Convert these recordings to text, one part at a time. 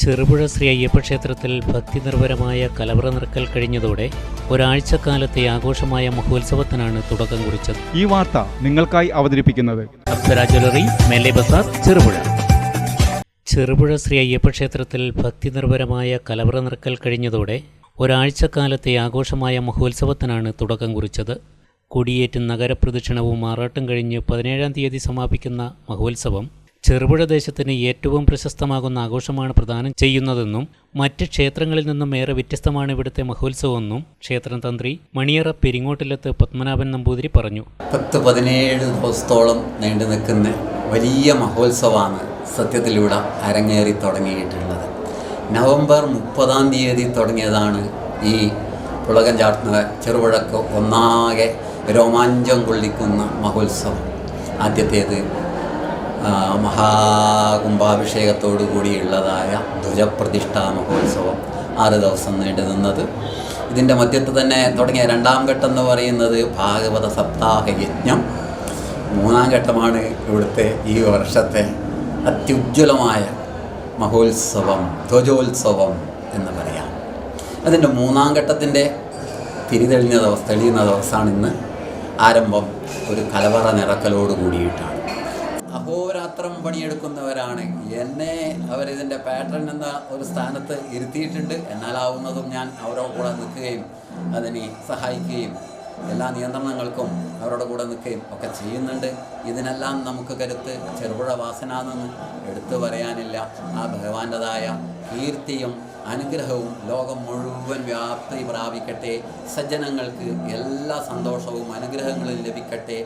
ചെറുപുഴ ശ്രീ അയ്യപ്പ ക്ഷേത്രത്തിൽ ഭക്തിനിർഭരമായ കലവറ നിറക്കൽ കഴിഞ്ഞതോടെ ഒരാഴ്ചക്കാലത്തെ ആഘോഷമായ മഹോത്സവത്തിനാണ് തുടക്കം കുറിച്ചത്. ഈ വാർത്ത നിങ്ങൾക്കായി അവതരിപ്പിക്കുന്നത് അപ്സര ജ്വല്ലറി മേലെ ബസാർ ചെറുപുഴ. ചെറുപുഴ ശ്രീ അയ്യപ്പ ക്ഷേത്രത്തിൽ ഭക്തിനിർഭരമായ കലവറ നിറക്കൽ കഴിഞ്ഞതോടെ ഒരാഴ്ചക്കാലത്തെ ആഘോഷമായ മഹോത്സവത്തിനാണ് തുടക്കം കുറിച്ചത്. കൊടിയേറ്റും നഗരപ്രദക്ഷിണവും ആറാട്ടും കഴിഞ്ഞ് പതിനേഴാം തീയതി സമാപിക്കുന്ന മഹോത്സവം ചെറുപുഴ ദേശത്തിന് ഏറ്റവും പ്രശസ്തമാകുന്ന ആഘോഷമാണ് പ്രദാനം ചെയ്യുന്നതെന്നും മറ്റ് ക്ഷേത്രങ്ങളിൽ നിന്നും ഏറെ വ്യത്യസ്തമാണ് ഇവിടുത്തെ മഹോത്സവമെന്നും ക്ഷേത്രം തന്ത്രി മണിയറ പെരിങ്ങോട്ടിലത്ത് പത്മനാഭൻ നമ്പൂതിരി പറഞ്ഞു. പത്ത് പതിനേഴ് ദിവസത്തോളം നീണ്ടു നിൽക്കുന്ന വലിയ മഹോത്സവമാണ് സത്യത്തിലൂടെ അരങ്ങേറി തുടങ്ങിയിട്ടുള്ളത്. നവംബർ മുപ്പതാം തീയതി തുടങ്ങിയതാണ് ഈ പുളകം ചാട്ടുന്ന ചെറുപുഴക്ക് ഒന്നാകെ രോമാഞ്ചം കൊള്ളിക്കുന്ന മഹോത്സവം. ആദ്യത്തേത് മഹാകുംഭാഭിഷേകത്തോടു കൂടിയുള്ളതായ ധ്വജപ്രതിഷ്ഠാ മഹോത്സവം ആറ് ദിവസം നീണ്ടു നിന്നത്. ഇതിന്റെ മധ്യത്ത് തന്നെ തുടങ്ങിയ രണ്ടാം ഘട്ടം എന്ന് പറയുന്നത് ഭാഗവത സപ്താഹ യജ്ഞം. മൂന്നാം ഘട്ടമാണ് ഇവിടുത്തെ ഈ വർഷത്തെ അത്യുജ്വലമായ മഹോത്സവം ധ്വജോത്സവം എന്ന് പറയാം. അതിന്റെ മൂന്നാം ഘട്ടത്തിന്റെ തിരിതെളിഞ്ഞ ദിവസം തെളിയുന്ന ദിവസമാണ് ഇന്ന്. ആരംഭം ഒരു കലവറ നിറക്കലോട് കൂടിയിട്ടാണ്. പണിയെടുക്കുന്നവരാണ്. എന്നെ അവരിതിന്റെ പാറ്റേൺ എന്ന ഒരു സ്ഥാനത്ത് ഇരുത്തിയിട്ടുണ്ട്. എന്നാലാവുന്നതും ഞാൻ അവരുടെ കൂടെ നിൽക്കുകയും അതിനെ സഹായിക്കുകയും എല്ലാ നിയന്ത്രണങ്ങൾക്കും അവരുടെ കൂടെ നിൽക്കുകയും ഒക്കെ ചെയ്യുന്നുണ്ട്. ഇതിനെല്ലാം നമുക്ക് കരുത്ത് ചെറുപുഴ വാസന വാസനാണെന്ന് എടുത്തു പറയാനില്ല. ആ ഭഗവാന്റേതായ കീർത്തിയും അനുഗ്രഹവും ലോകം മുഴുവൻ വ്യാപ്തി പ്രാപിക്കട്ടെ. സജ്ജനങ്ങൾക്ക് എല്ലാ സന്തോഷവും അനുഗ്രഹങ്ങളും ലഭിക്കട്ടെ.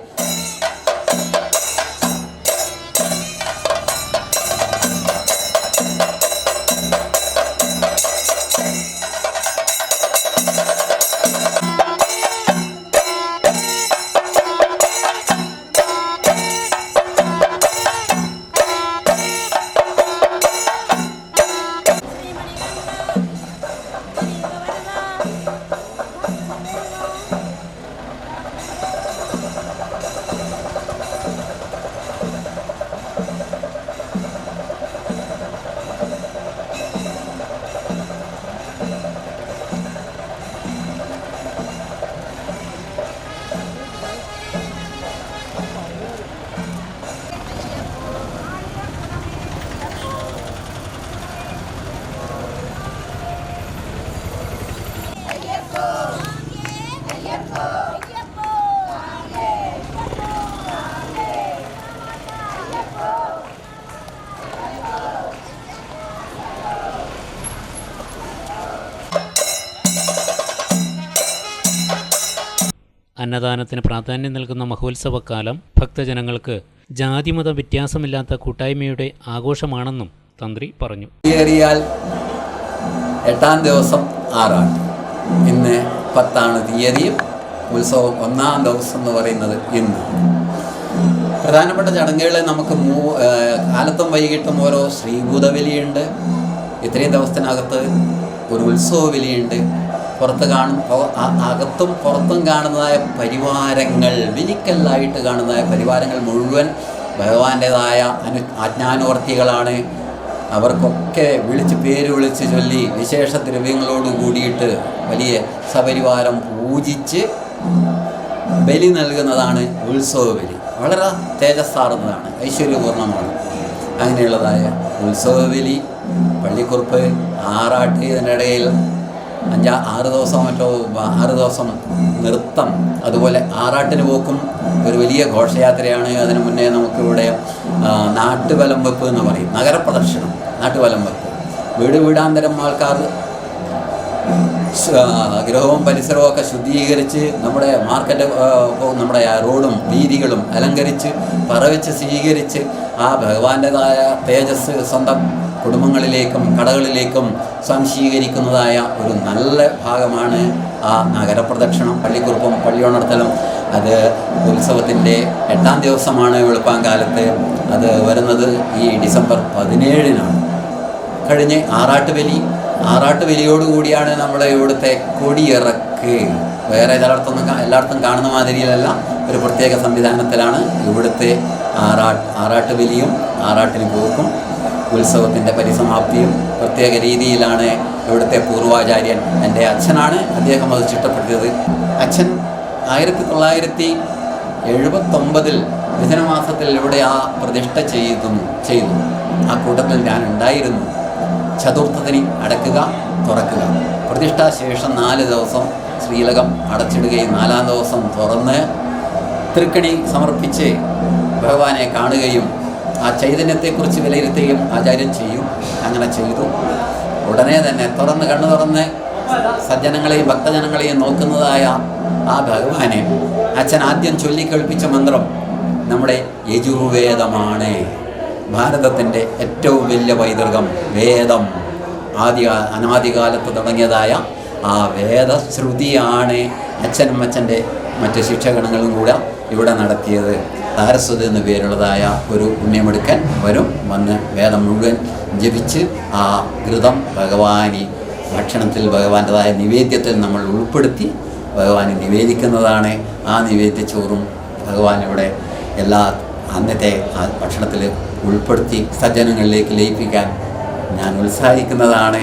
അന്നദാനത്തിന് പ്രാധാന്യം നൽകുന്ന മഹോത്സവക്കാലം ഭക്തജനങ്ങൾക്ക് ജാതിമത വ്യത്യാസമില്ലാത്ത കൂട്ടായ്മയുടെ ആഘോഷമാണെന്നും തന്ത്രി പറഞ്ഞു. എട്ടാം ദിവസം ആറാണ് ഇന്ന് പത്താണ് തീയതിയും ഉത്സവം ഒന്നാം ദിവസം എന്ന് പറയുന്നത് ഇന്ന്. പ്രധാനപ്പെട്ട ചടങ്ങുകളെ നമുക്ക് മൂ കാലത്തും വൈകിട്ടും ഓരോ ശ്രീഭൂതബലിയുണ്ട്. ഇത്രയും ദിവസത്തിനകത്ത് ഒരു ഉത്സവ ബലിയുണ്ട് പുറത്ത് കാണും. അകത്തും പുറത്തും കാണുന്നതായ പരിവാരങ്ങൾ വിനിക്കല്ലായിട്ട് കാണുന്നതായ പരിവാരങ്ങൾ മുഴുവൻ ഭഗവാന്റേതായ അനു ആജ്ഞാനുവർത്തികളാണ്. അവർക്കൊക്കെ വിളിച്ച് പേര് വിളിച്ച് ചൊല്ലി വിശേഷ ദ്രവ്യങ്ങളോട് കൂടിയിട്ട് വലിയ സപരിവാരം പൂജിച്ച് ബലി നൽകുന്നതാണ് ഉത്സവ ബലി വളരെ തേജസ്സാർന്നതാണ് ഐശ്വര്യപൂർണമാണ് അങ്ങനെയുള്ളതായ ഉത്സവ ബലി പള്ളിക്കുറുപ്പ് ആറാട്ട് ഇതിനിടയിൽ അഞ്ചാ ആറ് ദിവസം മറ്റോ ആറ് ദിവസം നൃത്തം അതുപോലെ ആറാട്ടിന് പോക്കും ഒരു വലിയ ഘോഷയാത്രയാണ്. അതിനു മുന്നേ നമുക്കിവിടെ നാട്ടുവലം വെപ്പ് എന്ന് പറയും. നഗരപ്രദക്ഷിണം നാട്ടുവലം വെപ്പ്. വീട് വീടാന്തരം ആൾക്കാർ ഗൃഹവും പരിസരവും ഒക്കെ ശുദ്ധീകരിച്ച് നമ്മുടെ മാർക്കറ്റ് നമ്മുടെ റോഡും വീതികളും അലങ്കരിച്ച് പറവച്ച് സ്വീകരിച്ച് ആ ഭഗവാന്റേതായ തേജസ് സ്വന്തം കുടുംബങ്ങളിലേക്കും കടകളിലേക്കും സംശീകരിക്കുന്നതായ ഒരു നല്ല ഭാഗമാണ് ആ നഗരപ്രദക്ഷിണം പള്ളിക്കുറുപ്പും പള്ളിയോണർത്തലും. അത് ഉത്സവത്തിന്റെ എട്ടാം ദിവസമാണ് വെളുപ്പാങ്കാലത്ത്. അത് വരുന്നത് ഈ ഡിസംബർ പതിനേഴിനാണ്. കഴിഞ്ഞ് ആറാട്ടുബലി കൂടിയാണ് നമ്മുടെ ഇവിടുത്തെ കൊടിയിറക്ക്. വേറെ ചിലയിടത്തൊന്നും എല്ലായിടത്തും കാണുന്ന മാതിരിയിലല്ല ഒരു പ്രത്യേക സംവിധാനത്തിലാണ് ഇവിടുത്തെ ആറാ ആറാട്ടുബലിയും ആറാട്ടിന് പോക്കും ഉത്സവത്തിന്റെ പരിസമാപ്തിയും. പ്രത്യേക രീതിയിലാണ് ഇവിടുത്തെ പൂർവാചാര്യൻ എന്റെ അച്ഛനാണ്. അദ്ദേഹം അത് ചിട്ടപ്പെടുത്തിയത്. അച്ഛൻ ആയിരത്തി തൊള്ളായിരത്തി എഴുപത്തൊമ്പതിൽ മിഥുനമാസത്തിൽ ഇവിടെ ആ പ്രതിഷ്ഠ ചെയ്തു ചെയ്തു. ആ കൂട്ടത്തിൽ ഞാൻ ഉണ്ടായിരുന്നു. ചതുർത്ഥത്തിന് അടക്കുക തുറക്കുക. പ്രതിഷ്ഠാശേഷം നാല് ദിവസം ശ്രീലകം അടച്ചിടുകയും നാലാം ദിവസം തുറന്ന് തൃക്കണി സമർപ്പിച്ച് ഭഗവാനെ കാണുകയും ആ ചൈതന്യത്തെക്കുറിച്ച് വിലയിരുത്തുകയും ആചാര്യം ചെയ്യും. അങ്ങനെ ചെയ്തു. ഉടനെ തന്നെ തുറന്ന് കണ്ണു തുറന്ന് സജ്ജനങ്ങളെയും ഭക്തജനങ്ങളെയും നോക്കുന്നതായ ആ ഭഗവാനെ അച്ഛൻ ആദ്യം ചൊല്ലിക്കേൾപ്പിച്ച മന്ത്രം നമ്മുടെ യജുർവേദമാണ്. ഭാരതത്തിന്റെ ഏറ്റവും വലിയ പൈതൃകം വേദം. ആദ്യ അനാദികാലത്ത് തുടങ്ങിയതായ ആ വേദശ്രുതിയാണ് അച്ഛനും അച്ഛന്റെ മറ്റ് ശിക്ഷഗണങ്ങളും കൂടെ ഇവിടെ നടത്തിയത്. താരസ്വതി എന്ന പേരുള്ളതായ ഒരു പുണ്യമെടുക്കൻ വരും. വന്ന് വേദം മുഴുവൻ ജപിച്ച് ആ ഘൃതം ഭഗവാനി ഭക്ഷണത്തിൽ ഭഗവാന്റെതായ നിവേദ്യത്തിൽ നമ്മൾ ഉൾപ്പെടുത്തി ഭഗവാന് നിവേദിക്കുന്നതാണ്. ആ നിവേദ്യച്ചോറും ഭഗവാൻ എല്ലാ അന്നത്തെ ആ ഭക്ഷണത്തിൽ ഉൾപ്പെടുത്തി സജ്ജനങ്ങളിലേക്ക് ലയിപ്പിക്കാൻ ഞാൻ ഉത്സാഹിക്കുന്നതാണ്.